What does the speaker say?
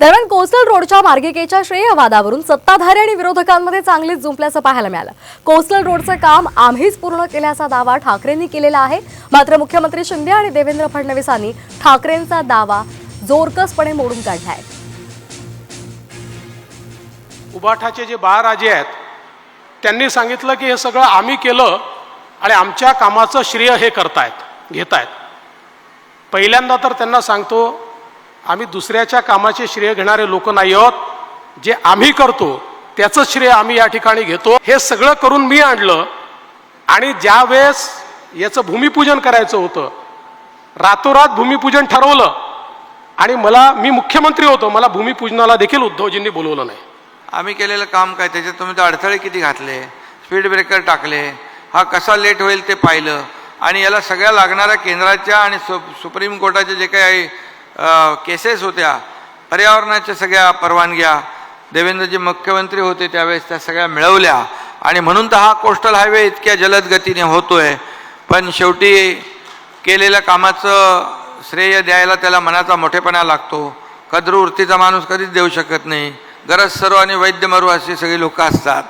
दरम्यान कोस्टल रोडच्या मार्गिकेच्या श्रेयवादावरून सत्ताधारी आणि विरोधकांमध्ये चांगलीच जुंपल्याचं पाहायला मिळालं. कोस्टल रोडचं काम आम्हीच पूर्ण केल्याचा दावा ठाकरेंनी केलेला आहे. मात्र मुख्यमंत्री शिंदे आणि देवेंद्र फडणवीसांनी ठाकरेंचा दावा जोरकसपणे मोडून काढलाय उबाठाचे जे बाळराजे आहेत त्यांनी सांगितलं की हे सगळं आम्ही केलं आणि आमच्या कामाचं श्रेय हे करतायत घेतायत. पहिल्यांदा तर त्यांना सांगतो आम्ही दुसऱ्याच्या कामाचे श्रेय घेणारे लोक नाही आहोत. जे आम्ही करतो त्याचं श्रेय आम्ही या ठिकाणी घेतो. हे सगळं करून मी आणलं. आणि ज्या वेळेस याचं भूमिपूजन करायचं होतं रातोरात भूमिपूजन ठरवलं. आणि मला मी मुख्यमंत्री होतो मला भूमिपूजनाला देखील उद्धवजींनी बोलवलं नाही. आम्ही केलेलं काम काय? त्याच्यात तुम्ही तर अडथळे किती घातले? स्पीड ब्रेकर टाकले. हा कसा लेट होईल ते पाहिलं. आणि याला सगळ्या लागणाऱ्या केंद्राच्या आणि सु सुप्रीम कोर्टाचे जे काही केसेस होत्या. पर्यावरणाच्या सगळ्या परवानग्या देवेंद्रजी मुख्यमंत्री होते त्यावेळेस त्या सगळ्या मिळवल्या. आणि म्हणून तर हा कोस्टल हायवे इतक्या जलद गतीने होतोय. पण शेवटी केलेल्या कामाचं श्रेय द्यायला त्याला मनाचा मोठेपणा लागतो. कद्र वृत्तीचा माणूस कधीच देऊ शकत नाही. गरज सर्व आणि वैद्य मरू अशी सगळी लोकं असतात.